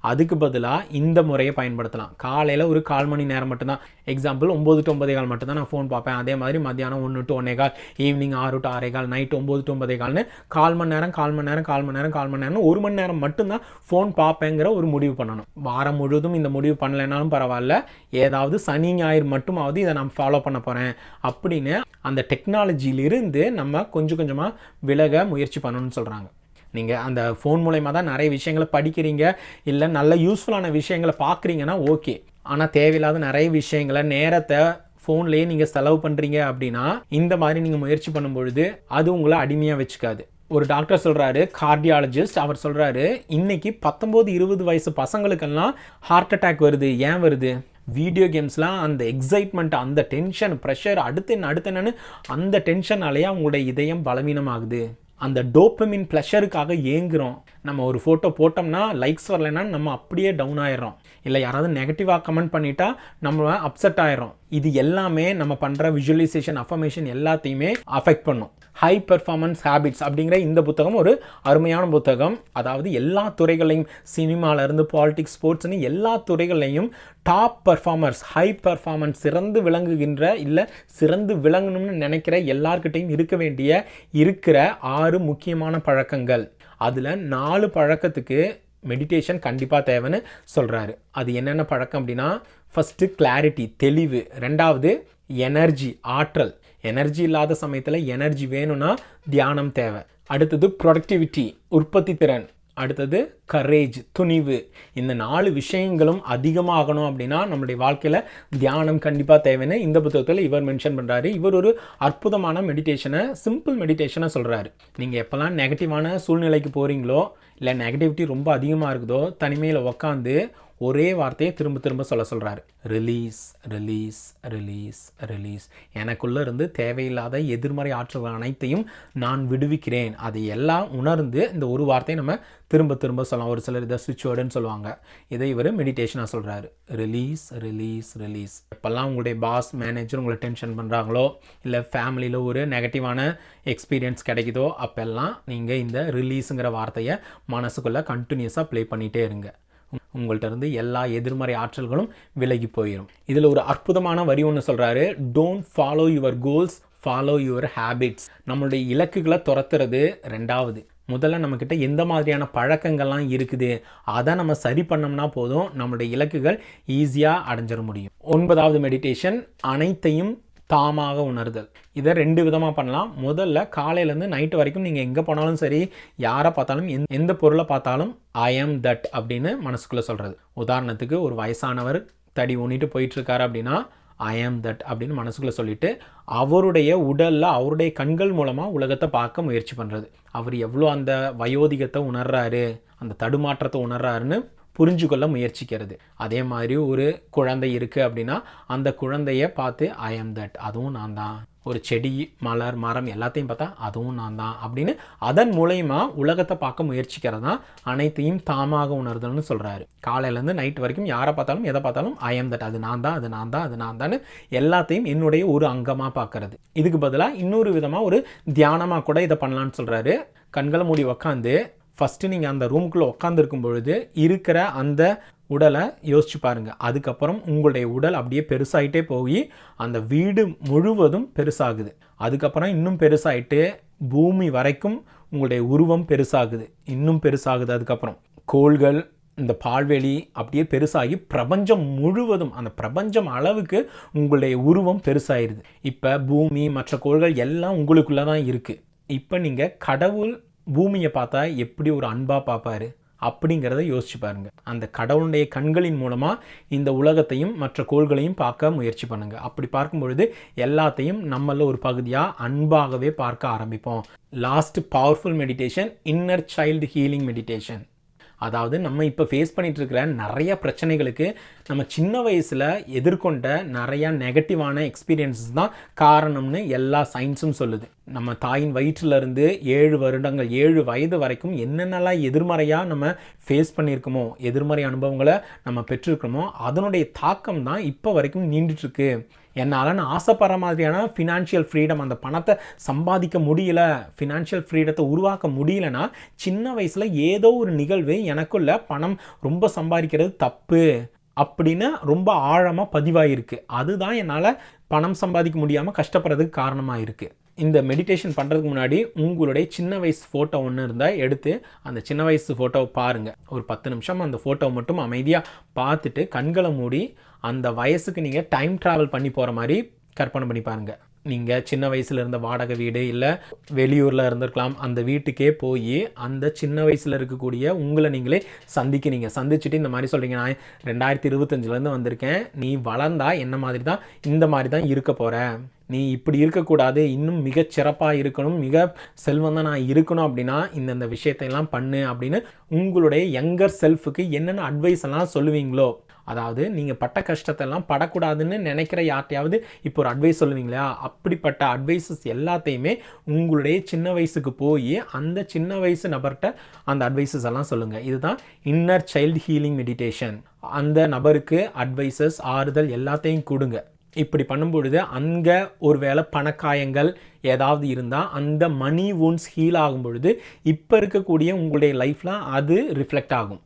அதுக்கு பதிலாக இந்த முறையை பயன்படுத்தலாம். காலையில் ஒரு கால் மணி நேரம் மட்டும்தான். எக்ஸாம்பிள் ஒம்பது டு ஒன்பதே கால் மட்டும்தான் நான் ஃபோன் பார்ப்பேன். அதே மாதிரி மத்தியானம் ஒன்று டு ஒன்னே கால் ஈவினிங் ஆறு டு ஆறே கால் நைட் ஒம்பது டு ஒன்பதே கால்னு கால் மணி நேரம் கால் மணி நேரம் கால் மணி நேரம் கால் மணி நேரம் ஒரு மணி நேரம் மட்டும்தான் ஃபோன் பார்ப்பேங்கிற ஒரு முடிவு பண்ணணும். வாரம் முழுவதும் இந்த முடிவு பண்ணலைனாலும் பரவாயில்ல. ஏதாவது சனி ஞாயிறு மட்டுமாவது இதை நான் ஃபாலோ பண்ண போகிறேன் அப்படின்னு அந்த டெக்னாலஜியிலிருந்து நம்ம கொஞ்சம் கொஞ்சமாக விலக முயற்சி பண்ணணும்னு சொல்கிறாங்க நீங்கள் அந்த ஃபோன் மூலயமா தான் நிறைய விஷயங்களை படிக்கிறீங்க. இல்லை நல்ல யூஸ்ஃபுல்லான விஷயங்களை பார்க்குறீங்கன்னா ஓகே ஆனால் தேவையில்லாத நிறைய விஷயங்களை நேரத்தை ஃபோன்லேயே நீங்கள் செலவு பண்ணுறீங்க அப்படின்னா இந்த மாதிரி நீங்கள் முயற்சி பண்ணும்பொழுது அது உங்களை அடிமையாக வச்சுக்காது. ஒரு டாக்டர் சொல்கிறாரு கார்டியாலஜிஸ்ட் அவர் சொல்கிறாரு இன்றைக்கி பத்தொம்போது இருபது வயசு பசங்களுக்கெல்லாம் ஹார்ட் அட்டாக் வருது. ஏன் வருது? வீடியோ கேம்ஸ்லாம் அந்த எக்ஸைட்மெண்ட் அந்த டென்ஷன் ப்ரெஷர் அடுத்து என்ன அடுத்து என்னன்னு அந்த டென்ஷனாலேயே அவங்களுடைய இதயம் பலவீனமாகுது. அந்த டோப்பமின் ப்ளஷருக்காக ஏங்குகிறோம் நம்ம ஒரு ஃபோட்டோ போட்டோம்னா லைக்ஸ் வரலைன்னா நம்ம அப்படியே டவுன் ஆயிடுறோம். இல்லை யாராவது நெகட்டிவாக கமெண்ட் பண்ணிட்டா நம்ம அப்செட் ஆயிரும் இது எல்லாமே நம்ம பண்ணுற விஷுவலைசேஷன் அஃபர்மேஷன் எல்லாத்தையுமே அஃபெக்ட் பண்ணும். ஹை பெர்ஃபார்மன்ஸ் ஹேபிட்ஸ் அப்படிங்கிற இந்த புத்தகம் ஒரு அருமையான புத்தகம். அதாவது எல்லா துறைகளையும் சினிமாவிலேருந்து பாலிடிக்ஸ் ஸ்போர்ட்ஸ்னு எல்லா துறைகளையும் டாப் பர்ஃபார்மர்ஸ் ஹை பர்ஃபார்மன்ஸ் சிறந்து விளங்குகின்ற இல்லை சிறந்து விளங்கணும்னு நினைக்கிற எல்லார்கிட்டையும் இருக்க வேண்டிய இருக்கிற ஆறு முக்கியமான பழக்கங்கள். அதில் நாலு பழக்கத்துக்கு மெடிடேஷன் கண்டிப்பாக தேவைன்னு சொல்கிறாரு அது என்னென்ன பழக்கம் அப்படின்னா ஃபஸ்ட்டு கிளாரிட்டி தெளிவு. ரெண்டாவது எனர்ஜி ஆற்றல். எனர்ஜி இல்லாத சமயத்தில் எனர்ஜி வேணும்னா தியானம் தேவை. அடுத்தது ப்ரொடக்டிவிட்டி உற்பத்தி திறன். அடுத்தது கரேஜ் துணிவு. இந்த நாலு விஷயங்களும் அதிகமாகணும் அப்படின்னா நம்மளுடைய வாழ்க்கையில் தியானம் கண்டிப்பாக தேவைன்னு இந்த புத்தகத்தில் இவர் மென்ஷன் பண்ணுறாரு இவர் ஒரு அற்புதமான மெடிடேஷனை சிம்பிள் மெடிடேஷனை சொல்கிறாரு நீங்கள் எப்போல்லாம் நெகட்டிவான சூழ்நிலைக்கு போகிறீங்களோ இல்லை நெகட்டிவிட்டி ரொம்ப அதிகமாக இருக்குதோ தனிமையில் உக்காந்து ஒரே வார்த்தையை திரும்ப திரும்ப சொல்ல சொல்கிறாரு ரிலீஸ் ரிலீஸ் ரிலீஸ் ரிலீஸ் எனக்குள்ளே இருந்து தேவையில்லாத எதிர்மறை ஆற்றல்கள் அனைத்தையும் நான் விடுவிக்கிறேன். அதை எல்லாம் உணர்ந்து இந்த ஒரு வார்த்தையை நம்ம திரும்ப திரும்ப சொல்லலாம். ஒரு சிலர் இதை சுவிட்ச் வேர்டுன்னு சொல்லுவாங்க. இதை இவர் மெடிடேஷனாக சொல்கிறாரு ரிலீஸ் ரிலீஸ் ரிலீஸ் எப்போல்லாம் உங்களுடைய பாஸ் மேனேஜர் உங்களை டென்ஷன் பண்ணுறாங்களோ இல்லை ஃபேமிலியில் ஒரு நெகட்டிவான எக்ஸ்பீரியன்ஸ் கிடைக்குதோ அப்போல்லாம் நீங்கள் இந்த ரிலீஸுங்கிற வார்த்தையை மனசுக்குள்ளே கண்டினியூஸாக ப்ளே பண்ணிகிட்டே இருங்க. உங்கள்கிட்ட இருந்து எல்லா எதிர்மறை ஆற்றல்களும் விலகி போயிடும் இதில் ஒரு அற்புதமான வரி ஒன்று சொல்கிறாரு don't follow your goals follow your habits நம்மளுடைய இலக்குகளை துரத்துறது ரெண்டாவது. முதல்ல நம்மக்கிட்ட எந்த மாதிரியான பழக்கங்கள்லாம் இருக்குது அதை நம்ம சரி பண்ணோம்னா போதும் நம்மளுடைய இலக்குகள் ஈஸியாக அடைஞ்சிட முடியும். ஒன்பதாவது மெடிடேஷன் அனைத்தையும் தாமாக உணர்தல். இதை ரெண்டு விதமாக பண்ணலாம். முதல்ல காலையிலேருந்து நைட்டு வரைக்கும் நீங்கள் எங்கே போனாலும் சரி யாரை பார்த்தாலும் எந் எந்த பொருளை பார்த்தாலும் ஐ am தட் அப்படின்னு மனசுக்குள்ளே சொல்கிறது உதாரணத்துக்கு ஒரு வயசானவர் தடி ஊனிட்டு போயிட்டுருக்காரு அப்படின்னா ஐ ஆம் தட் அப்படின்னு மனசுக்குள்ளே சொல்லிட்டு அவருடைய உடலில் அவருடைய கண்கள் மூலமாக உலகத்தை பார்க்க முயற்சி பண்ணுறது அவர் எவ்வளோ அந்த வயோதிகத்தை உணர்றாரு அந்த தடுமாற்றத்தை உணர்றாருன்னு புரிஞ்சு கொள்ள முயற்சிக்கிறது. அதே மாதிரி ஒரு குழந்தை இருக்குது அப்படின்னா அந்த குழந்தைய பார்த்து ஐ am தட் அதுவும் நான் தான். ஒரு செடி மலர் மரம் எல்லாத்தையும் பார்த்தா அதுவும் நான் தான் அப்படின்னு அதன் மூலயமா உலகத்தை பார்க்க முயற்சிக்கிறது தான் அனைத்தையும் தாமாக உணர்தல்னு சொல்கிறாரு காலையிலேருந்து நைட் வரைக்கும் யாரை பார்த்தாலும் எதை பார்த்தாலும் ஐ தட் அது நான் தான் அது நான் தான் அது நான் தான் எல்லாத்தையும் என்னுடைய ஒரு அங்கமாக பார்க்கறது. இதுக்கு பதிலாக இன்னொரு விதமாக ஒரு தியானமாக கூட இதை பண்ணலான்னு சொல்கிறாரு கண்களை மூடி உக்காந்து ஃபஸ்ட்டு நீங்கள் அந்த ரூமுக்குள்ளே உட்காந்துருக்கும் பொழுது இருக்கிற அந்த உடலை யோசிச்சு பாருங்கள் அதுக்கப்புறம் உங்களுடைய உடல் அப்படியே பெருசாகிட்டே போய் அந்த வீடு முழுவதும் பெருசாகுது. அதுக்கப்புறம் இன்னும் பெருசாயிட்டு பூமி வரைக்கும் உங்களுடைய உருவம் பெருசாகுது. இன்னும் பெருசாகுது. அதுக்கப்புறம் கோள்கள் இந்த பால்வெளி அப்படியே பெருசாகி பிரபஞ்சம் முழுவதும் அந்த பிரபஞ்சம் அளவுக்கு உங்களுடைய உருவம் பெருசாகிடுது இப்போ பூமி மற்ற கோள்கள் எல்லாம் உங்களுக்குள்ளே தான் இருக்குது இப்போ நீங்கள் கடவுள் பூமியை பார்த்தா எப்படி ஒரு அன்பாக பார்ப்பாரு அப்படிங்கிறத யோசிச்சு பாருங்க. அந்த கடவுளுடைய கண்களின் மூலமாக இந்த உலகத்தையும் மற்ற கோள்களையும் பார்க்க முயற்சி பண்ணுங்க. அப்படி பார்க்கும் பொழுது எல்லாத்தையும் நம்மள ஒரு பகுதியாக அன்பாகவே பார்க்க ஆரம்பிப்போம். Last powerful meditation inner child healing meditation அதாவது நம்ம இப்போ ஃபேஸ் பண்ணிகிட்டு இருக்கிற நிறைய பிரச்சனைகளுக்கு நம்ம சின்ன வயசில் எதிர்கொண்ட நிறையா நெகட்டிவான எக்ஸ்பீரியன்ஸஸ் தான் காரணம்னு எல்லா சயின்ஸும் சொல்லுது. நம்ம தாயின் வயிற்றிலிருந்து ஏழு வருடங்கள் ஏழு வயது வரைக்கும் என்னென்னலாம் எதிர்மறையாக நம்ம ஃபேஸ் பண்ணியிருக்கோமோ எதிர்மறை அனுபவங்களை நம்ம பெற்றிருக்கிறோமோ அதனுடைய தாக்கம் தான் இப்போ வரைக்கும் நீண்டுட்டுருக்கு. என்னால் நான் ஆசைப்படுற மாதிரியான ஃபினான்ஷியல் ஃப்ரீடம் அந்த பணத்தை சம்பாதிக்க முடியல ஃபினான்ஷியல் ஃப்ரீடத்தை உருவாக்க முடியலனா சின்ன வயசில் ஏதோ ஒரு நிகழ்வு எனக்குள்ள பணம் ரொம்ப சம்பாதிக்கிறது தப்பு அப்படின்னு ரொம்ப ஆழமாக பதிவாயிருக்கு. அதுதான் என்னால் பணம் சம்பாதிக்க முடியாமல் கஷ்டப்படுறதுக்கு காரணமாக இருக்குது இந்த மெடிடேஷன் பண்ணுறதுக்கு முன்னாடி உங்களுடைய சின்ன வயசு ஃபோட்டோ ஒன்று இருந்தால் எடுத்து அந்த சின்ன வயசு ஃபோட்டோவை பாருங்கள் ஒரு பத்து நிமிஷம் அந்த ஃபோட்டோவை மட்டும் அமைதியாக பார்த்துட்டு கண்களை மூடி அந்த வயசுக்கு நீங்கள் டைம் ட்ராவல் பண்ணி போகிற மாதிரி கற்பனை பண்ணி பாருங்கள் நீங்கள் சின்ன வயசில் இருந்த வாடகை வீடு இல்லை வெளியூரில் இருந்திருக்கலாம். அந்த வீட்டுக்கே போய் அந்த சின்ன வயசில் இருக்கக்கூடிய உங்களை நீங்களே சந்திக்கிறீங்க. சந்திச்சுட்டு இந்த மாதிரி சொல்கிறீங்க நான் ரெண்டாயிரத்தி இருபத்தஞ்சிலேருந்து வந்திருக்கேன். நீ வளர்ந்தா என்ன மாதிரி தான் இந்த மாதிரி தான் இருக்க போகிற நீ இப்படி இருக்கக்கூடாது இன்னும் மிகச் சிறப்பாக இருக்கணும் மிக செல்வந்தான் நான் இருக்கணும் அப்படின்னா இந்தந்த விஷயத்தையெல்லாம் பண்ணு அப்படின்னு உங்களுடைய யங்கர் செல்ஃபுக்கு என்னென்ன அட்வைஸ் எல்லாம் சொல்லுவீங்களோ அதாவது நீங்கள் பட்ட கஷ்டத்தெல்லாம் படக்கூடாதுன்னு நினைக்கிற யார்ட்டையாவது இப்போ ஒரு அட்வைஸ் சொல்லுவீங்களா? அப்படிப்பட்ட அட்வைசஸ் எல்லாத்தையுமே உங்களுடைய சின்ன வயசுக்கு போய் அந்த சின்ன வயசு நபர்கிட்ட அந்த அட்வைசஸ் எல்லாம் சொல்லுங்கள் இதுதான் இன்னர் சைல்டு ஹீலிங் மெடிடேஷன் அந்த நபருக்கு அட்வைசஸ் ஆறுதல் எல்லாத்தையும் கொடுங்க. இப்படி பண்ணும்பொழுது அங்கே ஒருவேளை பணக்காயங்கள் ஏதாவது இருந்தால் அந்த மணி ஒன்ஸ் ஹீல் ஆகும் பொழுது இப்போ இருக்கக்கூடிய உங்களுடைய லைஃப்பில் அது ரிஃப்ளெக்ட் ஆகும்.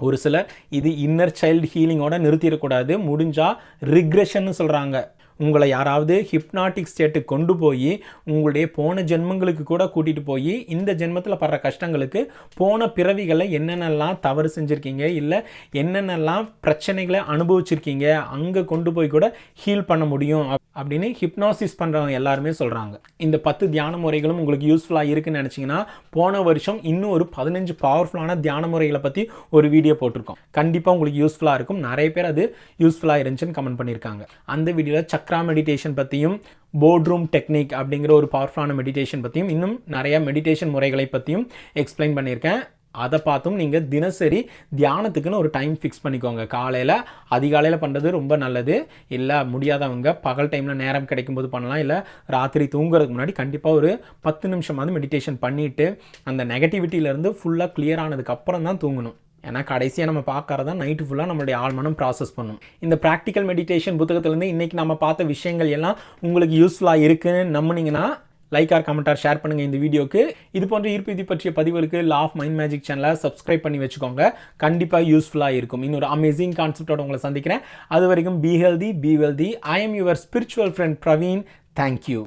ஒரு சிலர் இது இன்னர் சைல்டு ஹீலிங்கோட நிறுத்திடக்கூடாது முடிஞ்சால் ரிக்ரெஷன்னு சொல்கிறாங்க உங்களை யாராவது ஹிப்னாட்டிக் ஸ்டேட்டுக்கு கொண்டு போய் உங்களுடைய போன ஜென்மங்களுக்கு கூட கூட்டிகிட்டு போய் இந்த ஜென்மத்தில் படுற கஷ்டங்களுக்கு போன பிறவிகளை என்னென்னலாம் தவறு செஞ்சுருக்கீங்க இல்லை என்னென்னலாம் பிரச்சனைகளை அனுபவிச்சிருக்கீங்க அங்கே கொண்டு போய் கூட ஹீல் பண்ண முடியும் அப்- அப்படின்னு ஹிப்னாசிஸ் பண்ணுறவங்க எல்லாருமே சொல்கிறாங்க இந்த பத்து தியான முறைகளும் உங்களுக்கு யூஸ்ஃபுல்லாக இருக்குன்னு நினச்சிங்கன்னா போன வருஷம் இன்னும் ஒரு பதினஞ்சு பவர்ஃபுல்லான தியான முறைகளை பற்றி ஒரு வீடியோ போட்டிருக்கோம். கண்டிப்பாக உங்களுக்கு யூஸ்ஃபுல்லாக இருக்கும். நிறைய பேர் அது யூஸ்ஃபுல்லாக இருந்துச்சுன்னு கமெண்ட் பண்ணியிருக்காங்க. அந்த வீடியோவில் சக் சக்ரா மெடிடேஷன் பற்றியும் போர்ட்ரூம் டெக்னிக் அப்படிங்கிற ஒரு பவர்ஃபுல்லான மெடிடேஷன் பற்றியும் இன்னும் நிறையா மெடிடேஷன் முறைகளை பற்றியும் எக்ஸ்பிளைன் பண்ணியிருக்கேன். அதை பார்த்தும் நீங்கள் தினசரி தியானத்துக்குன்னு ஒரு டைம் ஃபிக்ஸ் பண்ணிக்கோங்க. காலையில் அதிகாலையில் பண்ணுறது ரொம்ப நல்லது. இல்லை முடியாதவங்க பகல் டைமில் நேரம் கிடைக்கும்போது பண்ணலாம். இல்லை ராத்திரி தூங்குறதுக்கு முன்னாடி கண்டிப்பாக ஒரு பத்து நிமிஷமாவது மெடிடேஷன் பண்ணிவிட்டு அந்த நெகட்டிவிட்டியிலேருந்து ஃபுல்லாக கிளியர் ஆனதுக்கப்புறம் தான் தூங்கணும். ஏன்னா கடைசியாக நம்ம பார்க்கறது தான் நைட்டு ஃபுல்லாக நம்மளுடைய ஆழ்மனம் ப்ராசஸ் பண்ணும். இந்த ப்ராக்டிக்கல் மெடிடேஷன் புத்தகத்துலேருந்து இன்றைக்கி நம்ம பார்த்த விஷயங்கள் எல்லாம் உங்களுக்கு யூஸ்ஃபுல்லாக இருக்குன்னு நம்புனீங்கன்னா like or comment or share பண்ணுங்கள் இந்த வீடியோக்கு. இது போன்ற ஈர்ப்பு இது பற்றிய பதிவுகளுக்கு லா ஆஃப் மைண்ட் மேஜிக் சேனலை சப்ஸ்கிரைப் பண்ணி வச்சுக்கோங்க. கண்டிப்பாக யூஸ்ஃபுல்லாக இருக்கும். இன்னொரு அமேசிங் கான்செப்டோட உங்களை சந்திக்கிறேன். அது வரைக்கும் be healthy be wealthy I am your spiritual friend Praveen thank you